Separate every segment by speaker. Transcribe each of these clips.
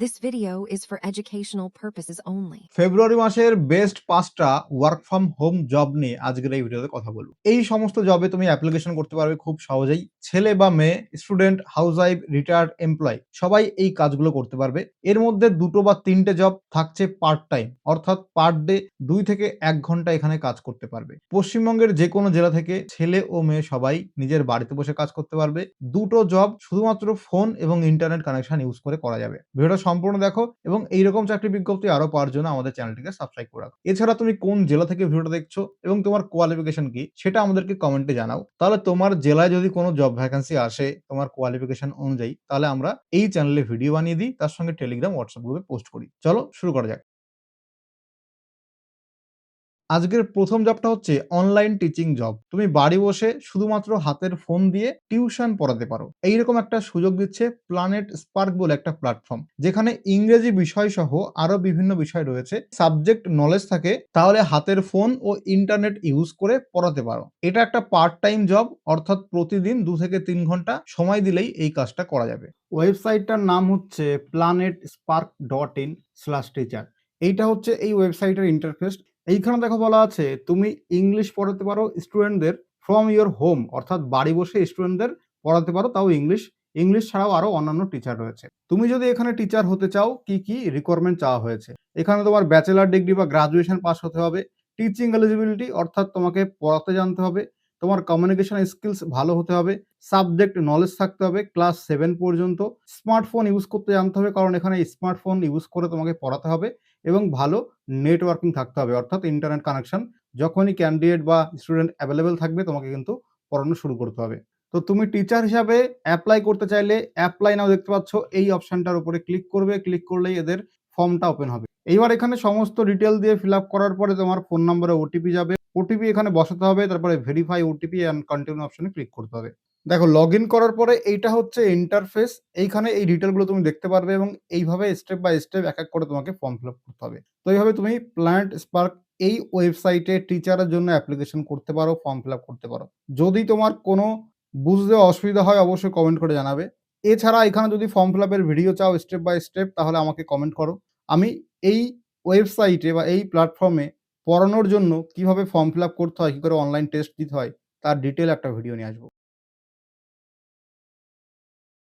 Speaker 1: This video is for educational purposes only.
Speaker 2: ফেব্রুয়ারি মাসের best পাঁচটা work from home job নিয়ে আজকের এই ভিডিওতে কথা বলব। এই সমস্ত জবে তুমি অ্যাপ্লিকেশন করতে পারবে খুব সহজেই। ছেলে বা মেয়ে student housewife retired employee সবাই এই কাজগুলো করতে পারবে। এর মধ্যে দুটো বা তিনটে জব থাকছে পার্ট টাইম অর্থাৎ পার ডে দুই থেকে এক ঘণ্টা এখানে কাজ করতে পারবে। পশ্চিমবঙ্গের যে কোনো জেলা থেকে ছেলে ও মেয়ে সবাই নিজের বাড়িতে বসে কাজ করতে পারবে। দুটো জব শুধুমাত্র ফোন এবং ইন্টারনেট কানেকশন ইউজ করে করা যাবে। ভিডিওটা সম্পূর্ণ দেখো এবং এইরকম চাকরি বিজ্ঞপ্তি আরও পাওয়ার জন্য আমাদের চ্যানেলটিকে সাবস্ক্রাইব করে রাখো। এছাড়া তুমি কোন জেলা থেকে ভিডিওটা দেখছ এবং তোমার কোয়ালিফিকেশন কি সেটা আমাদেরকে কমেন্টে জানাও। তাহলে তোমার জেলায় যদি কোনো জব ভ্যাকেন্সি আসে তোমার কোয়ালিফিকেশন অনুযায়ী, তাহলে আমরা এই চ্যানেলে ভিডিও বানিয়ে দিই, তার সঙ্গে টেলিগ্রাম হোয়াটসঅ্যাপ গ্রুপে পোস্ট করি। চলো শুরু করা যাক। আজকের প্রথম জবটা হচ্ছে অনলাইন টিচিং জব তুমি বাড়ি বসে শুধুমাত্র হাতের ফোন দিয়ে টিউশন পড়াতে পারো। এইরকম একটা সুযোগ দিচ্ছে প্ল্যানেট স্পার্ক বলে একটা প্ল্যাটফর্ম যেখানে ইংরেজি বিষয় সহ আরও বিভিন্ন বিষয় রয়েছে। সাবজেক্ট নলেজ থাকে, তাহলে হাতের ফোন ও ইন্টারনেট ইউজ করে পড়াতে পারো। এটা একটা পার্ট টাইম জব অর্থাৎ প্রতিদিন দু থেকে তিন ঘণ্টা সময় দিলেই এই কাজটা করা যাবে। ওয়েবসাইটটার নাম হচ্ছে planet spark dot in slash teacher এইটা হচ্ছে এই ওয়েবসাইটের ইন্টারফেস এইখানে দেখো বলা আছে, তুমি ইংলিশ পড়াতে পারো স্টুডেন্টদের ফ্রম ইওর হোম অর্থাৎ বাড়ি বসে স্টুডেন্টদের পড়াতে পারো, তাও ইংলিশ ইংলিশ ছাড়াও আরও অন্যান্য টিচার রয়েছে। তুমি যদি এখানে টিচার হতে চাও, কি কি রিকোয়ারমেন্ট চাওয়া হয়েছে? এখানে তোমার ব্যাচেলার ডিগ্রি বা গ্রাজুয়েশন পাস হতে হবে টিচিং এলিজিবিলিটি অর্থাৎ তোমাকে পড়াতে জানতে হবে, তোমার কমিউনিকেশন স্কিলস ভালো হতে হবে সাবজেক্ট নলেজ থাকতে হবে ক্লাস সেভেন পর্যন্ত স্মার্টফোন ইউজ করতে জানতে হবে, কারণ এখানে স্মার্টফোন ইউজ করে তোমাকে পড়াতে হবে। এবং ভালো নেটওয়ার্কিং থাকতে হবে। অর্থাৎ ইন্টারনেট কানেকশন যখনই ক্যান্ডিডেট বা স্টুডেন্ট অ্যাভেলেবেল থাকবে, তোমাকে কিন্তু পড়ানো শুরু করতে হবে। তো তুমি টিচার হিসাবে অ্যাপ্লাই করতে চাইলে অ্যাপ্লাই নাও দেখতে পাচ্ছ, এই অপশনটার উপরে ক্লিক করবে। ক্লিক করলেই এদের ফর্মটা ওপেন হবে। এইবার এখানে সমস্ত ডিটেল দিয়ে ফিল আপ করার পরে তোমার ফোন নম্বরে ওটিপি যাবে। ওটিপি এখানে বসাতে হবে, তারপরে ভেরিফাই ওটিপি অ্যান্ড কন্টিনিউ অপশনে ক্লিক করতে হবে। দেখো লগ ইন করার পরে এইটা হচ্ছে ইন্টারফেস এইখানে এই ডিটেলগুলো তুমি দেখতে পারবে এবং এইভাবে স্টেপ বাই স্টেপ এক এক করে তোমাকে ফর্ম ফিল আপ করতে হবে। তো এইভাবে তুমি প্ল্যান্ট স্পার্ক এই ওয়েবসাইটে টিচারের জন্য অ্যাপ্লিকেশন করতে পারো ফর্ম ফিল আপ করতে পারো। যদি তোমার কোনো বুঝতে অসুবিধা হয়, অবশ্যই কমেন্ট করে জানাবে। এছাড়া এখানে যদি ফর্ম ফিল আপের ভিডিও চাও স্টেপ বাই স্টেপ তাহলে আমাকে কমেন্ট করো। আমি এই ওয়েবসাইটে বা এই প্ল্যাটফর্মে পড়ানোর জন্য কীভাবে ফর্ম ফিল আপ করতে হয়, কী করে অনলাইন টেস্ট দিতে হয়, তার ডিটেল একটা ভিডিও নিয়ে আসব।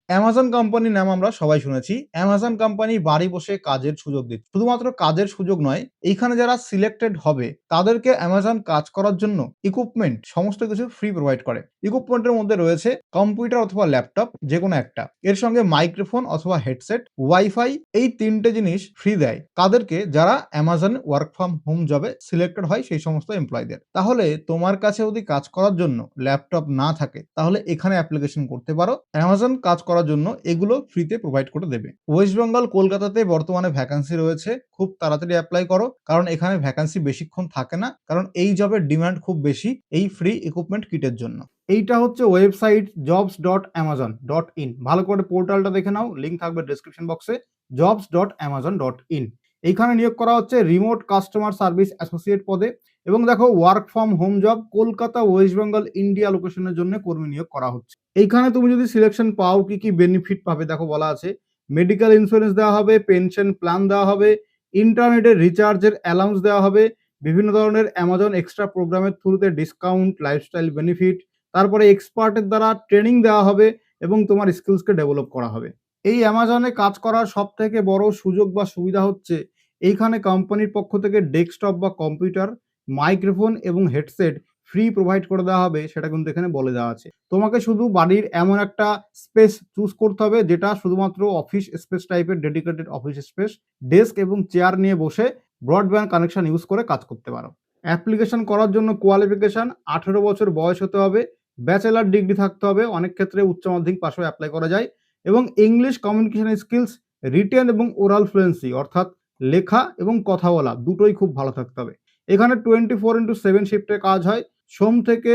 Speaker 2: অ্যামাজন কোম্পানির নাম আমরা সবাই শুনেছি। অ্যামাজন কোম্পানি বাড়ি বসে কাজের সুযোগ দিচ্ছে। শুধুমাত্র কাজের সুযোগ নয়, এইখানে যারা সিলেক্টেড হবে, তাদেরকে অ্যামাজন কাজ করার জন্য ইকুইপমেন্ট সমস্ত কিছু ফ্রি প্রোভাইড করে। ইকুইপমেন্টের মধ্যে রয়েছে কম্পিউটার অথবা ল্যাপটপ যে কোনো একটা। এর সঙ্গে মাইক্রোফোন অথবা হেডসেট ওয়াইফাই এই তিনটে জিনিস ফ্রি দেয়। তাদেরকে যারা অ্যামাজন ওয়ার্ক ফ্রম হোম জবে সিলেক্টেড হয়, সেই সমস্ত এমপ্লয়ীদের তাহলে তোমার কাছে যদি কাজ করার জন্য ল্যাপটপ না থাকে, তাহলে এখানে অ্যাপ্লিকেশন করতে পারো। অ্যামাজন কাজ করার জন্য এগুলো ফ্রিতে প্রোভাইড করে দেবে। ওয়েস্ট বেঙ্গল কলকাতাতে বর্তমানে ভ্যাকান্সি রয়েছে। খুব তাড়াতাড়ি অ্যাপ্লাই করো। কারণ এখানে ভ্যাকান্সি বেশিক্ষণ থাকে না। কারণ এই জবের ডিমান্ড খুব বেশি এই ফ্রি ইকুইপমেন্ট কিটের জন্য। এইটা হচ্ছে website jobs dot Amazon dot in ভালো করে পোর্টালটা দেখে নাও। লিঙ্ক থাকবে ডিসক্রিপশন বক্সে jobs dot Amazon dot in এইখানে নিয়োগ করা হচ্ছে রিমোট কাস্টমার সার্ভিস অ্যাসোসিয়েট পদে। এবং দেখো work from home job Kolkata West Bengal India লোকেশনের জন্য কর্মী নিয়োগ করা হচ্ছে। এইখানে তুমি যদি সিলেকশন পাও কি কি বেনিফিট পাবে? দেখো বলা আছে মেডিকেল ইন্স্যুরেন্স দেওয়া হবে পেনশন প্ল্যান দেওয়া হবে ইন্টারনেটের রিচার্জের অ্যালাউন্স দেওয়া হবে, বিভিন্ন ধরনের অ্যামাজন এক্সট্রা প্রোগ্রামের থ্রুতে ডিসকাউন্ট লাইফস্টাইল বেনিফিট তারপরে এক্সপার্টের দ্বারা ট্রেনিং দেওয়া হবে এবং তোমার স্কিলসকে ডেভেলপ করা হবে। এই অ্যামাজনে কাজ করার সব থেকে বড় সুযোগ বা সুবিধা হচ্ছে, এইখানে কোম্পানির পক্ষ থেকে ডেস্কটপ বা কম্পিউটার মাইক্রোফোন এবং হেডসেট ফ্রি প্রোভাইড করে দেওয়া হবে, সেটা কিন্তু এখানে বলে দেওয়া আছে। তোমাকে শুধু বাড়ির এমন একটা স্পেস চুজ করতে হবে, যেটা শুধুমাত্র অফিস স্পেস টাইপের ডেডিকেটেড অফিস স্পেস ডেস্ক এবং চেয়ার নিয়ে বসে ব্রডব্যান্ড কানেকশন ইউজ করে কাজ করতে পারো। অ্যাপ্লিকেশন করার জন্য কোয়ালিফিকেশন আঠেরো বছর বয়স হতে হবে ব্যাচেলার ডিগ্রি থাকতে হবে, অনেক ক্ষেত্রে উচ্চ মাধ্যমিক পাশেও অ্যাপ্লাই করা যায় এবং ইংলিশ কমিউনিকেশন স্কিলস রিটেন এবং ওরাল ফ্লুয়েন্সি অর্থাৎ লেখা এবং কথা বলা দুটোই খুব ভালো থাকতে হবে। এখানে টোয়েন্টি ফোর ইন্টু সেভেন শিফটে কাজ হয় সোম থেকে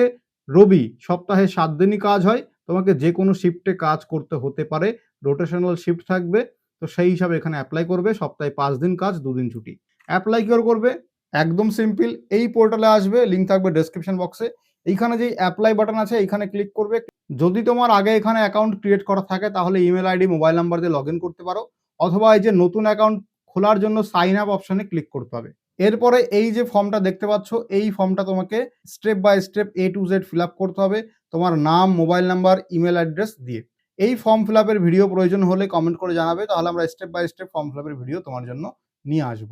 Speaker 2: রবি সপ্তাহে সাত দিনই কাজ হয়। তোমাকে যে কোনো শিফটে কাজ করতে হতে পারে। রোটেশনাল শিফট থাকবে। তো সেই হিসাবে এখানে অ্যাপ্লাই করবে। সপ্তাহে পাঁচ দিন কাজ, দুদিন ছুটি। অ্যাপ্লাই কি করে করবে? একদম সিম্পল এই পোর্টালে আসবে লিঙ্ক থাকবে ডেসক্রিপশন বক্সে এইখানে যে অ্যাপ্লাই বাটন আছে এখানে ক্লিক করবে। যদি তোমার আগে এখানে অ্যাকাউন্ট ক্রিয়েট করা থাকে, তাহলে ইমেল আইডি মোবাইল নাম্বার দিয়ে লগ করতে পারো। অথবা এই যে নতুন অ্যাকাউন্ট খোলার জন্য সাইন আপ অপশনে ক্লিক করতে হবে। এরপরে এই যে ফর্মটা দেখতে পাচ্ছ, এই ফর্মটা তোমাকে step by step A to Z fill করতে হবে। তোমার নাম মোবাইল নাম্বার ইমেল অ্যাড্রেস দিয়ে। এই ফর্ম ফিল ভিডিও প্রয়োজন হলে কমেন্ট করে জানাবে, তাহলে আমরা step by step form fill video তোমার জন্য নিয়ে আসব।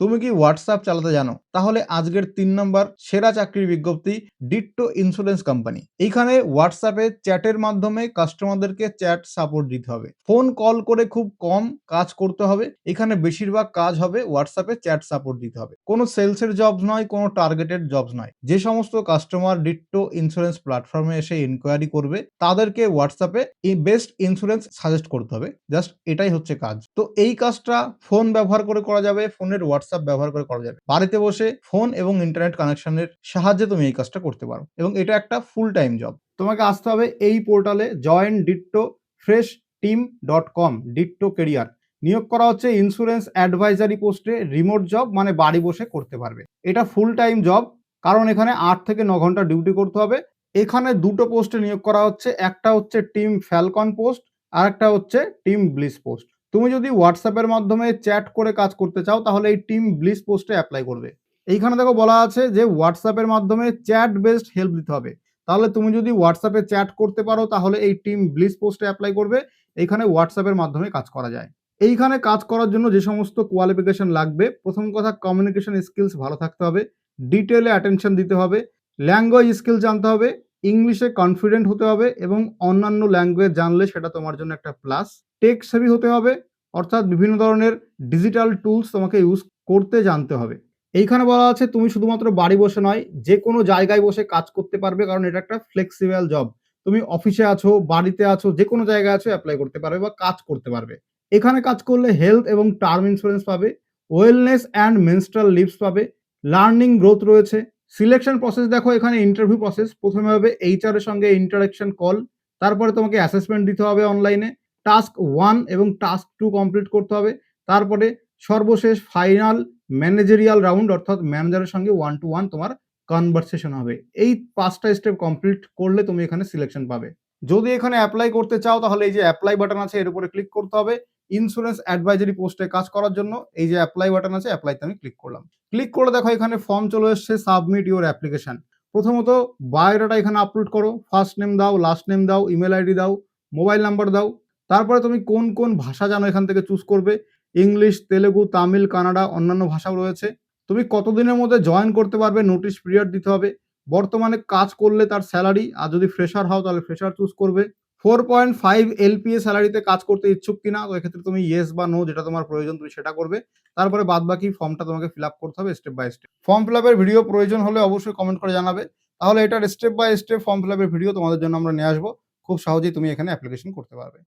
Speaker 2: তুমি কি হোয়াটসঅ্যাপ চালাতে জানো? তাহলে আজকের তিন নম্বর সেরা চাকরির বিজ্ঞপ্তি ডিট্টো ইন্স্যুরেন্স কোম্পানি এইখানে হোয়াটসঅ্যাপে চ্যাটের মাধ্যমে কাস্টমারদেরকে চ্যাট সাপোর্ট দিতে হবে। ফোন কল করে খুব কম কাজ করতে হবে। এখানে বেশিরভাগ কাজ হবে হোয়াটসঅ্যাপে চ্যাট সাপোর্ট দিতে হবে। কোনো সেলসের জবস নয়, কোনো টার্গেটেড জবস নয়। যে সমস্ত কাস্টমার ডিট্টো ইন্স্যুরেন্স প্ল্যাটফর্মে এসে ইনকোয়ারি করবে, তাদেরকে হোয়াটসঅ্যাপে বেস্ট ইন্স্যুরেন্স সাজেস্ট করতে হবে। জাস্ট এটাই হচ্ছে কাজ। তো এই কাজটা ফোন ব্যবহার করে করা যাবে ফোনের হোয়াটসঅ্যাপ ব্যবহার করে করা যাবে। বাড়িতে বসে ফোন এবং ইন্টারনেট কানেকশনের সাহায্যে তুমি এই কাজটা করতে পারো। এবং এটা একটা ফুল টাইম জব তোমাকে আসতে হবে এই পোর্টালে join Ditto fresh team dot com Ditto career নিয়োগ করা হচ্ছে ইন্স্যুরেন্স অ্যাডভাইজারি পোস্টে রিমোট জব মানে বাড়ি বসে করতে পারবে। এটা ফুল টাইম জব কারণ এখানে আট থেকে ন ঘণ্টা ডিউটি করতে হবে। এখানে দুটো পোস্টে নিয়োগ করা হচ্ছে, একটা হচ্ছে টিম ফ্যালকন পোস্ট আর একটা হচ্ছে টিম ব্লিস পোস্ট তুমি যদি হোয়াটসঅ্যাপের মাধ্যমে চ্যাট করে কাজ করতে চাও, তাহলে এই টিম ব্লিস পোস্টে অ্যাপ্লাই করবে। এইখানে দেখো বলা আছে যে হোয়াটসঅ্যাপের মাধ্যমে চ্যাট বেসড হেল্প দিতে হবে। তাহলে তুমি যদি হোয়াটসঅ্যাপে চ্যাট করতে পারো, তাহলে এই টিম ব্লিস পোস্টে অ্যাপ্লাই করবে। এইখানে হোয়াটসঅ্যাপের মাধ্যমে কাজ করা যায়। এইখানে কাজ করার জন্য যে সমস্ত কোয়ালিফিকেশন লাগবে, প্রথম কথা কমিউনিকেশন স্কিলস ভালো থাকতে হবে ডিটেলে অ্যাটেনশন দিতে হবে ল্যাঙ্গুয়েজ স্কিল জানতে হবে ইংলিশে কনফিডেন্ট হতে হবে এবং অন্যান্য ল্যাঙ্গুয়েজ জানলে সেটা তোমার জন্য একটা প্লাস টেক সেভি হতে হবে, অর্থাৎ বিভিন্ন ধরনের ডিজিটাল টুলস তোমাকে ইউজ করতে জানতে হবে। এইখানে বলা আছে, তুমি শুধুমাত্র বাড়ি বসে নয় যে কোনো জায়গায় বসে কাজ করতে পারবে, কারণ এটা একটা ফ্লেক্সিবল জব তুমি অফিসে আছো, বাড়িতে আছো যে কোনো জায়গায় আছো অ্যাপ্লাই করতে পারবে বা কাজ করতে পারবে। এখানে কাজ করলে হেলথ এবং টার্ম ইন্স্যুরেন্স পাবে ওয়েলনেস অ্যান্ড মেনস্ট্রাল লিভস পাবে লার্নিং গ্রোথ রয়েছে সিলেকশন প্রসেস দেখো, এখানে ইন্টারভিউ প্রসেস প্রথমে হবে এইচআর এর সঙ্গে ইন্টারাকশন কল তারপরে তোমাকে অ্যাসেসমেন্ট দিতে হবে অনলাইনে টাস্ক ওয়ান এবং টাস্ক টু কমপ্লিট করতে হবে। তারপরে সর্বশেষ ফাইনাল ম্যানেজারিয়াল রাউন্ড অর্থাৎ ম্যানেজারের সঙ্গে ওয়ান টু ওয়ান তোমার কনভারসেশন হবে। এই পাঁচটা স্টেপ কমপ্লিট করলে তুমি এখানে সিলেকশন পাবে। যদি এখানে অ্যাপ্লাই করতে চাও, তাহলে এই যে অ্যাপ্লাই বাটন আছে, এর উপরে ক্লিক করতে হবে। ইন্স্যুরেন্স অ্যাডভাইজারি পোস্টে কাজ করার জন্য এই যে অ্যাপ্লাই বাটন আছে অ্যাপ্লাইতে আমি ক্লিক করলাম। ক্লিক করে দেখো এখানে ফর্ম চলে এসছে সাবমিট ইউর অ্যাপ্লিকেশন প্রথমত বায়োডাটা এখানে আপলোড করো ফার্স্ট নেম দাও লাস্ট নেম দাও ইমেল আইডি দাও মোবাইল নাম্বার দাও। তারপরে তুমি কোন কোন ভাষা জানো এখান থেকে চুজ করবে? ইংলিশ তেলেগু, তামিল, কানাডা, অন্যান্য ভাষাও রয়েছে। তুমি কতদিনের মধ্যে জয়েন করতে পারবে নোটিশ পিরিয়ড দিতে হবে। বর্তমানে কাজ করলে তার স্যালারি আর যদি ফ্রেশার হও তাহলে ফ্রেশার চুজ করবে। ফোর পয়েন্ট ফাইভ এলপিএ স্যালারিতে কাজ করতে ইচ্ছুক কিনা, তো এক্ষেত্রে তুমি ইয়েস বা নো যেটা তোমার প্রয়োজন তুমি সেটা করবে। তারপরে বাদ বাকি ফর্মটা তোমাকে ফিল আপ করতে হবে step by step form fill আপের ভিডিও প্রয়োজন হলে অবশ্যই কমেন্ট করে জানাবে। তাহলে এটার step by step form fill আপের ভিডিও তোমাদের জন্য আমরা নিয়ে আসব। খুব সহজেই তুমি এখানে অ্যাপ্লিকেশন করতে পারবে।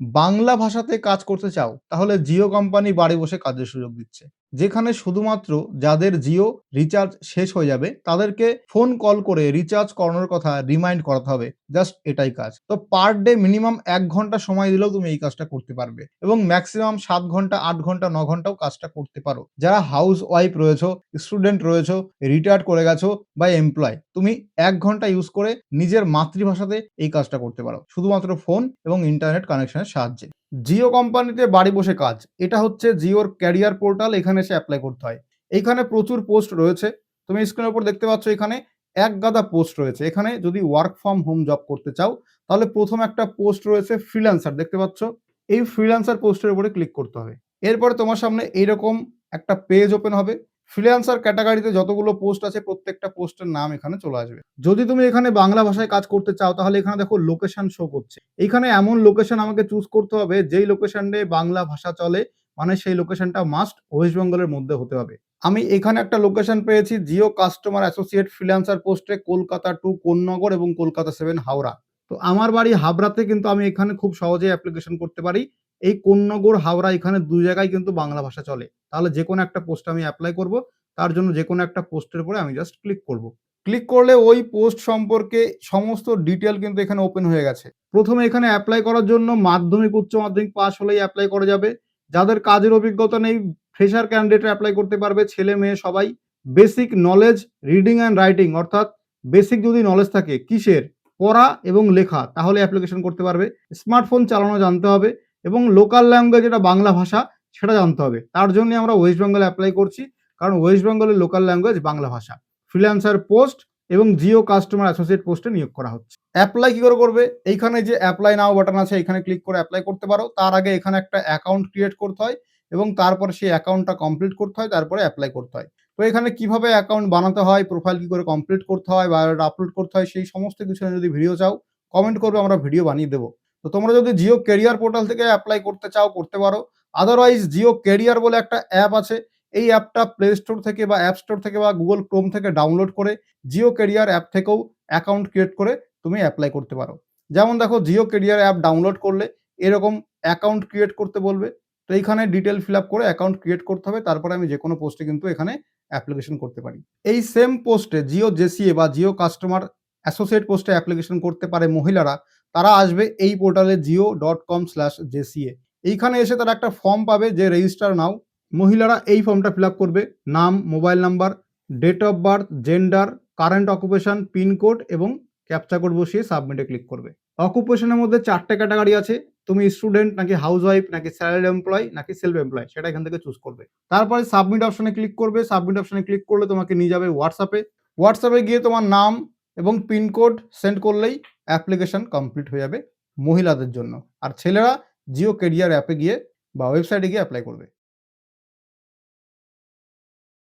Speaker 2: বাংলা ভাষাতে কাজ করতে চাও, তাহলে জিও কোম্পানি বাড়ি বসে কাজের সুযোগ দিচ্ছে। যেখানে শুধুমাত্র যাদের জিও রিচার্জ শেষ হয়ে যাবে, তাদেরকে ফোন কল করে রিচার্জ করানোর কথা রিমাইন্ড করাতে হবে। জাস্ট এটাই কাজ। তো পার ডে মিনিমাম এক ঘণ্টা সময় দিলেও তুমি এই কাজটা করতে পারবে এবং ম্যাক্সিমাম সাত ঘণ্টা, আট ঘণ্টা, ন ঘন্টাও কাজটা করতে পারো। যারা হাউস ওয়াইফ রয়েছো স্টুডেন্ট রয়েছো রিটায়ার্ড করে গেছো বা এমপ্লয় তুমি এক ঘণ্টা ইউজ করে নিজের মাতৃভাষাতে এই কাজটা করতে পারো। শুধুমাত্র ফোন এবং ইন্টারনেট কানেকশনের সাহায্যে। জিও কোম্পানিতে বাড়ি বসে কাজ। এটা হচ্ছে জিওর ক্যারিয়ার পোর্টাল, এখানে এসে অ্যাপ্লাই করতে হয়। এইখানে প্রচুর পোস্ট রয়েছে। তুমি স্ক্রিনের উপর দেখতে পাচ্ছ এখানে এক গাদা পোস্ট রয়েছে। এখানে যদি ওয়ার্ক ফ্রম হোম জব করতে চাও, তাহলে প্রথম একটা পোস্ট রয়েছে ফ্রিল্যান্সার দেখতে পাচ্ছ? এই ফ্রিল্যান্সার পোস্টের উপরে ক্লিক করতে হবে। এরপরে তোমার সামনে এইরকম একটা পেজ ওপেন হবে। ফ্রিল্যান্সার ক্যাটাগরিতে যতগুলো পোস্ট আছে, প্রত্যেকটা পোস্টের নাম এখানে চলে আসবে। যদি তুমি এখানে বাংলা ভাষায় কাজ করতে চাও, তাহলে এখানে দেখো লোকেশন শো করছে। এখানে এমন লোকেশন আমাকে চুজ করতে হবে, যেই লোকেশনে বাংলা ভাষা চলে মানে সেই লোকেশনটা মাস্ট ওয়েস্ট বেঙ্গলের মধ্যে হতে হবে। আমি এখানে একটা লোকেশন পেয়েছি জিও কাস্টমার অ্যাসোসিয়েট ফ্রিল্যান্সার পোস্টে কলকাতা টু কোন্নগর এবং কলকাতা সেভেন হাওড়া। তো আমার বাড়ি হাবড়াতে কিন্তু আমি এখানে খুব সহজেই অ্যাপ্লিকেশন করতে পারি। এই কোন্নগর, হাওড়া এখানে দুই জায়গায় কিন্তু বাংলা ভাষা চলে। তাহলে যে কোনো একটা পোস্ট আমি অ্যাপ্লাই করব, তার জন্য যে কোনো একটা পোস্টের উপরে আমি জাস্ট ক্লিক করব। ক্লিক করলে ওই পোস্ট সম্পর্কে সমস্ত ডিটেল কিন্তু এখানে ওপেন হয়ে গেছে। প্রথমে এখানে অ্যাপ্লাই করার জন্য মাধ্যমিক, উচ্চ মাধ্যমিক পাস হলেই অ্যাপ্লাই করা যাবে। যাদের কাজের অভিজ্ঞতা নেই ফ্রেশার ক্যান্ডিডেট অ্যাপ্লাই করতে পারবে, ছেলে, মেয়ে, সবাই। Basic knowledge reading and writing অর্থাৎ বেসিক যদি নলেজ থাকে কিসের? পড়া এবং লেখা, তাহলে অ্যাপ্লিকেশন করতে পারবে। স্মার্টফোন চালানো জানতে হবে এবং লোকাল ল্যাঙ্গুয়েজ যেটা বাংলা ভাষা সেটা জানতে হবে। তার জন্য আমরা ওয়েস্ট বেঙ্গলে অ্যাপ্লাই করছি, কারণ ওয়েস্ট বেঙ্গলের লোকাল ল্যাঙ্গুয়েজ বাংলা ভাষা। ফ্রিল্যান্সার পোস্ট এবং জিও কাস্টমার অ্যাসোসিয়েট পোস্টে নিয়োগ করা হচ্ছে। অ্যাপ্লাই কি করে করবে? এইখানে যে অ্যাপ্লাই নাও বাটন আছে এখানে ক্লিক করে অ্যাপ্লাই করতে পারো। তার আগে এখানে একটা অ্যাকাউন্ট ক্রিয়েট করতে হয় এবং তারপর সেই অ্যাকাউন্টটা কমপ্লিট করতে হয়, তারপরে অ্যাপ্লাই করতে হয়। তো এখানে কীভাবে অ্যাকাউন্ট বানাতে হয় প্রোফাইল কি করে কমপ্লিট করতে হয় বায়োডাটা আপলোড করতে হয়, সেই সমস্ত কিছু যদি ভিডিও চাও কমেন্ট করবে, আমরা ভিডিও বানিয়ে দেবো। তো তোমরা যদি জিও কেরিয়ার পোর্টাল থেকে অ্যাপ্লাই করতে চাও, করতে পারো। আদারওয়াইজ জিও কেরিয়ার বলে একটা অ্যাপ আছে। এই অ্যাপটা প্লে স্টোর থেকে বা অ্যাপ স্টোর থেকে বা গুগল ক্রোম থেকে ডাউনলোড করে জিও কেরিয়ার অ্যাপ থেকেও অ্যাকাউন্ট ক্রিয়েট করে তুমি অ্যাপ্লাই করতে পারো। যেমন দেখো জিও কেরিয়ার অ্যাপ ডাউনলোড করলে এরকম অ্যাকাউন্ট ক্রিয়েট করতে বলবে। তো এইখানে ডিটেল ফিল আপ করে অ্যাকাউন্ট ক্রিয়েট করতে হবে। তারপরে আমি যে কোনো পোস্টে কিন্তু এখানে অ্যাপ্লিকেশন করতে পারি। এই সেম পোস্টে জিও জেসিএ বা জিও কাস্টমার অ্যাসোসিয়েট পোস্টে অ্যাপ্লিকেশন করতে পারে মহিলারা, তারা আসবে এই পোর্টালে Jio dot com slash JCA এইখানে এসে তারা একটা ফর্ম পাবে যে রেজিস্টার নাও। মহিলারা এই ফর্মটা ফিল করবে। নাম mobile number date of birth gender current occupation pincode এবং ক্যাপচা কোড বসিয়ে সাবমিটে ক্লিক করবে। অকুপেশনের মধ্যে চারটে ক্যাটাগরি আছে। তুমি স্টুডেন্ট নাকি হাউস ওয়াইফ নাকি স্যালারি এমপ্লয় নাকি সেলফ এমপ্লয় সেটা এখান থেকে চুজ করবে। তারপরে সাবমিট অপশনে ক্লিক করবে। সাবমিট অপশনে ক্লিক করলে তোমাকে নিয়ে যাবে হোয়াটসঅ্যাপে হোয়াটসঅ্যাপে গিয়ে তোমার নাম এবং পিনকোড সেন্ড করলেই অ্যাপ্লিকেশন কমপ্লিট হয়ে যাবে মহিলাদের জন্য। আর ছেলেরা জিও কেরিয়ার অ্যাপে গিয়ে বা ওয়েবসাইটে গিয়ে অ্যাপ্লাই করবে।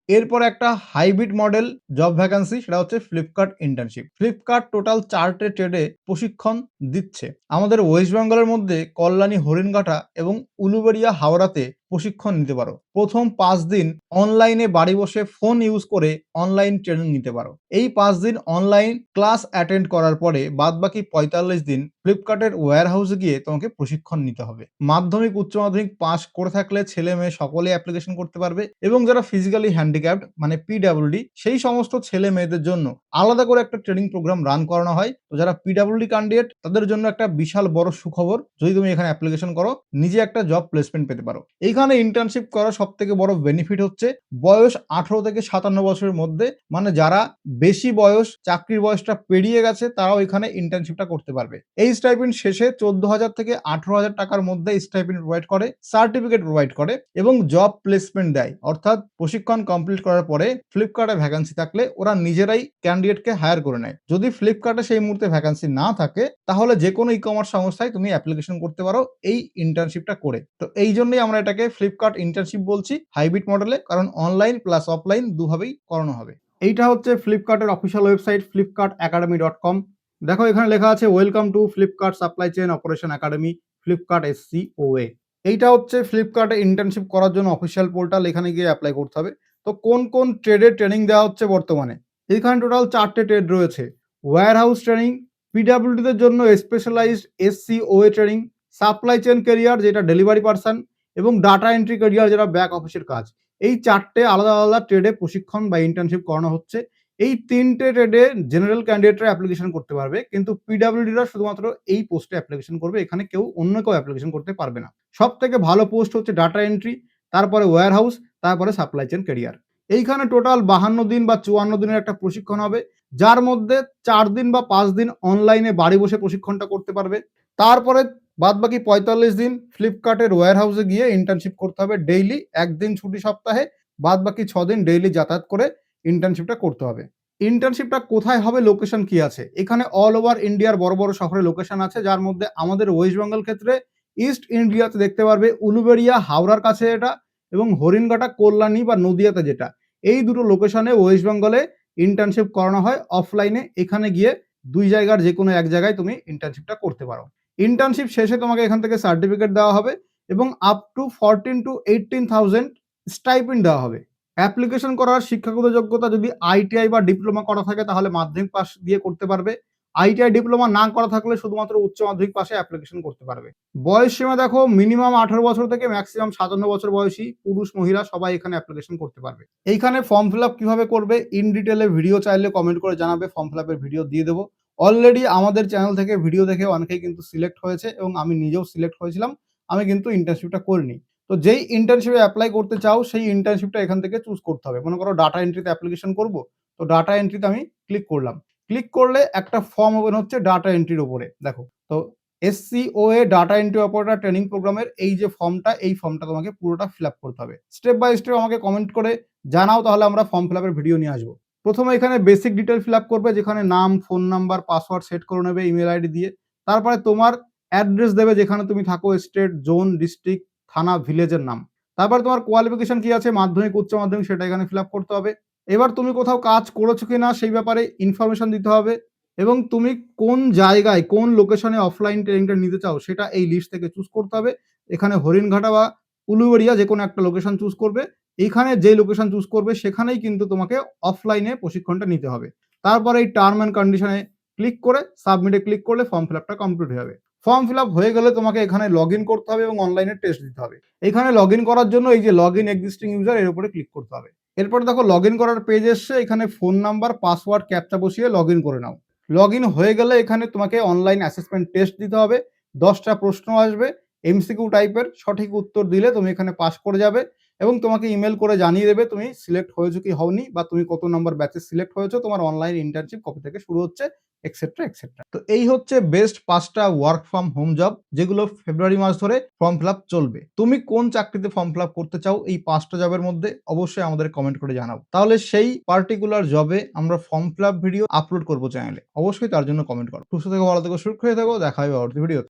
Speaker 2: এরপর একটা হাইব্রিড মডেল জব ভ্যাকান্সি সেটা হচ্ছে ফ্লিপকার্ট ইন্টার্নশিপ ফ্লিপকার্ট টোটাল চারটে ট্রেডে প্রশিক্ষণ দিচ্ছে। আমাদের ওয়েস্ট বেঙ্গলের মধ্যে কল্যাণী, হরিণঘাটা এবং উলুবেরিয়া হাওড়াতে প্রশিক্ষণ নিতে পারো। প্রথম পাঁচ দিন অনলাইনে বাড়ি বসে ফোন ইউজ করে অনলাইন ট্রেনিং নিতে পারো। এই পাঁচ দিন অনলাইন ক্লাস অ্যাটেন্ড করার পরে বাদ বাকি পঁয়তাল্লিশ দিন ফ্লিপকার্টের ওয়্যার হাউসে গিয়ে তোমাকে প্রশিক্ষণ নিতে হবে। মাধ্যমিক, উচ্চ মাধ্যমিক পাস করে থাকলে ছেলে মেয়ে সকলে অ্যাপ্লিকেশন করতে পারবে এবং যারা ফিজিক্যালি হ্যান্ডিক্যাপড মানে পিডাব্লিউডি সেই সমস্ত ছেলে মেয়েদের জন্য আলাদা করে একটা ট্রেনিং প্রোগ্রাম রান করানো হয়। তো যারা পিডাব্লিউডি ক্যান্ডিডেট তাদের জন্য একটা বিশাল বড় সুখবর যদি তুমি এখানে অ্যাপ্লিকেশন করো, নিজে একটা জব প্লেসমেন্ট পেতে পারো। এইখানে ইন্টার্নশিপ করার সব থেকে বড় বেনিফিট হচ্ছে বয়স আঠারো থেকে সাতান্ন বছরের মধ্যে মানে যারা বেশি বয়স, চাকরির বয়সটা পেরিয়ে গেছে, তারাও এখানে ইন্টার্নশিপটা করতে পারবে। এই স্টাইপেন্ড শেষে চোদ্দ হাজার থেকে আঠারো হাজার টাকার মধ্যে স্টাইপেন্ড প্রোভাইড করে সার্টিফিকেট প্রোভাইড করে এবং জব প্লেসমেন্ট দেয়। অর্থাৎ প্রশিক্ষণ কমপ্লিট করার পরে ফ্লিপকার্টে ভ্যাকান্সি থাকলে ওরা নিজেরাই ক্যান্ডিডেটকে হায়ার করে নেয়। যদি ফ্লিপকার্টে সেই মুহূর্তে ভ্যাকান্সি না থাকে, তাহলে যে কোনো ই কমার্স সংস্থায় তুমি অ্যাপ্লিকেশন করতে পারো এই ইন্টার্নশিপটা করে। তো এই জন্যই আমরা এটাকে ফ্লিপকার্ট ইন্টার্নশিপ বলছি হাইব্রিড মডেলে কারণ অনলাইন প্লাস অফলাইন দুভাবেই করানো হবে। এইটা হচ্ছে ফ্লিপকার্টের official website Flipkart academy dot com দেখো, এখানে লেখা আছে welcome to Flipkart supply chain operation academy Flipkart S C OA এইটা হচ্ছে ফ্লিপকার্টে ইন্টার্নশিপ করার জন্য অফিসিয়াল পোর্টাল এখানে গিয়ে অ্যাপ্লাই করতে হবে। তো কোন কোন ট্রেডের ট্রেনিং দেওয়া হচ্ছে বর্তমানে? এখানে টোটাল চারটে ট্রেড রয়েছে। ওয়্যার হাউস ট্রেনিং পিডাব্লিউডিদের জন্য specialized SC OA training supply chain career যেটা ডেলিভারি পার্সন এবং ডাটা এন্ট্রি ক্যারিয়ার যারা ব্যাক অফিসের কাজ। এই চারটে আলাদা আলাদা ট্রেডে প্রশিক্ষণ বা ইন্টার্নশিপ করানো হচ্ছে। এই তিনটে ট্রেডে জেনারেল ক্যান্ডিডেটরা অ্যাপ্লিকেশন করতে পারবে, কিন্তু পিডাব্লিউডিরা শুধুমাত্র এই পোস্টে অ্যাপ্লিকেশন করবে, এখানে কেউ অন্য কেউ অ্যাপ্লিকেশন করতে পারবে না। সব থেকে ভালো পোস্ট হচ্ছে ডাটা এন্ট্রি তারপরে ওয়্যার হাউস তারপরে সাপ্লাই চেন ক্যারিয়ার এইখানে টোটাল বাহান্ন দিন বা চুয়ান্ন দিনের একটা প্রশিক্ষণ হবে, যার মধ্যে চার দিন বা পাঁচ দিন অনলাইনে বাড়ি বসে প্রশিক্ষণটা করতে পারবে। তারপরে বাদ বাকি পঁয়তাল্লিশ দিন ফ্লিপকার্টের ওয়্যার হাউসে গিয়ে ইন্টার্নশিপ করতে হবে ডেইলি একদিন ছুটি সপ্তাহে বাদ বাকি দিন ডেইলি যাতায়াত করে ইন্টার্নশিপটা করতে হবে। ইন্টার্নশিপটা কোথায় হবে লোকেশন কি আছে? এখানে অল ওভার ইন্ডিয়ার বড় বড় শহরে লোকেশন আছে, যার মধ্যে আমাদের ওয়েস্ট বেঙ্গল ক্ষেত্রে ইস্ট ইন্ডিয়াতে দেখতে পারবে উলুবেড়িয়া, হাওড়ার কাছে এটা এবং হরিণঘাটা, কল্যাণী বা নদিয়াতে যেটা। এই দুটো লোকেশনে ওয়েস্ট বেঙ্গলে ইন্টার্নশিপ করানো হয় অফলাইনে এখানে গিয়ে দুই জায়গার যে কোনো এক জায়গায় তুমি ইন্টার্নশিপটা করতে পারো। ইন্টার্নশিপ শেষে তোমাকে এখান থেকে সার্টিফিকেট দেওয়া হবে এবং up to fourteen to eighteen thousand stipend দেওয়া হবে। অ্যাপ্লিকেশন করার শিক্ষাগত যোগ্যতা যদি আইটিআই বা ডিপ্লোমা করা থাকে, তাহলে মাধ্যমিক পাস দিয়ে করতে পারবে। আইটিআই ডিপ্লোমা না করা থাকলে শুধুমাত্র উচ্চ মাধ্যমিক পাশে অ্যাপ্লিকেশন করতে পারবে। বয়স সীমা দেখো মিনিমাম আঠারো বছর থেকে ম্যাক্সিমাম সাতান্ন বছর বয়সী পুরুষ মহিলা সবাই এখানে অ্যাপ্লিকেশন করতে পারবে। এইখানে ফর্ম ফিল আপ কীভাবে করবে ইন ডিটেলে ভিডিও চাইলে কমেন্ট করে জানাবে ফর্ম ফিল আপের ভিডিও দিয়ে দেবো। অলরেডি আমাদের চ্যানেল থেকে ভিডিও দেখে অনেকেই কিন্তু সিলেক্ট হয়েছে এবং আমি নিজেও সিলেক্ট হয়েছিলাম। আমি কিন্তু ইন্টার্নশিপটা করিনি। তো যেই ইন্টার্নশিপে অ্যাপ্লাই করতে চাও, সেই ইন্টার্নশিপটা এখান থেকে চুজ করতে হবে। মনে করো ডাটা এন্ট্রিতে অ্যাপ্লিকেশন করব, তো ডাটা এন্ট্রিতে আমি ক্লিক করলাম। ক্লিক করলে একটা ফর্ম ওপেন হচ্ছে ডাটা এন্ট্রির ওপরে দেখো, তো SCOA data entry operator training প্রোগ্রামের এই যে ফর্মটা এই ফর্মটা তোমাকে পুরোটা ফিল আপ করতে হবে। স্টেপ বাই স্টেপ আমাকে কমেন্ট করে জানাও, তাহলে আমরা ফর্ম ফিল আপের ভিডিও নিয়ে আসব। প্রথমে এখানে বেসিক ডিটেল ফিল আপ করবে, যেখানে নাম ফোন নাম্বার পাসওয়ার্ড সেট করে নেবে ইমেল আইডি দিয়ে। তারপরে তোমার অ্যাড্রেস দেবে, যেখানে তুমি থাকো স্টেট জোন ডিস্ট্রিক্ট থানা ভিলেজের নাম। তারপর তোমার কোয়ালিফিকেশন কি আছে, মাধ্যমিক, উচ্চ মাধ্যমিক, সেটা এখানে ফিল আপ করতে হবে। এবার তুমি কোথাও কাজ করেছ কিনা, সেই ব্যাপারে ইনফরমেশন দিতে হবে। এবং তুমি কোন জায়গায়, কোন লোকেশনে অফলাইন ট্রেনিংটা নিতে চাও, সেটা এই লিস্ট থেকে চুজ করতে হবে। এখানে হরিণঘাটা বা উলুবেড়িয়া যে কোনো একটা লোকেশন চুজ করবে। এইখানে যে লোকেশন চুজ করবে, সেখানেই কিন্তু তোমাকে অফলাইনে প্রশিক্ষণটা নিতে হবে। তারপরে এই টার্ম অ্যান্ড কন্ডিশনে ক্লিক করে সাবমিটে ক্লিক করলে ফর্ম ফিল আপটা কমপ্লিট হয়ে যাবে। ফর্ম ফিল আপ হয়ে গেলে তোমাকে এখানে লগ ইন করতে হবে এবং অনলাইনে টেস্ট দিতে হবে। এখানে লগ ইন করার জন্য এই যে লগ ইন এক্সিস্টিং ইউজার এর উপরে ক্লিক করতে হবে। এরপর দেখো লগ ইন করার পেজ এসছে, এখানে ফোন নাম্বার পাসওয়ার্ড ক্যাপচা বসিয়ে লগ ইন করে নাও। লগ ইন হয়ে গেলে এখানে তোমাকে অনলাইন অ্যাসেসমেন্ট টেস্ট দিতে হবে। দশটা প্রশ্ন আসবে এমসিকিউ টাইপের সঠিক উত্তর দিলে তুমি এখানে পাস করে যাবে। এবং তোমাকে ইমেল করে জানিয়ে দেবে তুমি সিলেক্ট হয়েছো কি হওনি বা তুমি কত নম্বর ব্যাচে সিলেক্ট হয়েছো, তোমার অনলাইন ইন্টার্নশিপ কবে থেকে শুরু হচ্ছে এক্সেট্রা এক্সেট্রা তো এই হচ্ছে বেস্ট পাঁচটা ওয়ার্ক ফ্রম হোম জব যেগুলো ফেব্রুয়ারি মাস ধরে ফর্ম ফিল চলবে। তুমি কোন চাকরিতে ফর্ম ফিল করতে চাও এই পাঁচটা জবের মধ্যে অবশ্যই আমাদের কমেন্ট করে জানাও। তাহলে সেই পার্টিকুলার জবে আমরা ফর্ম ফিল ভিডিও আপলোড করব চ্যানেলে অবশ্যই তার জন্য কমেন্ট করো। সুস্থ থেকে, ভালো থেকো, সুরক্ষিত থেকো, দেখা হবে ভিডিও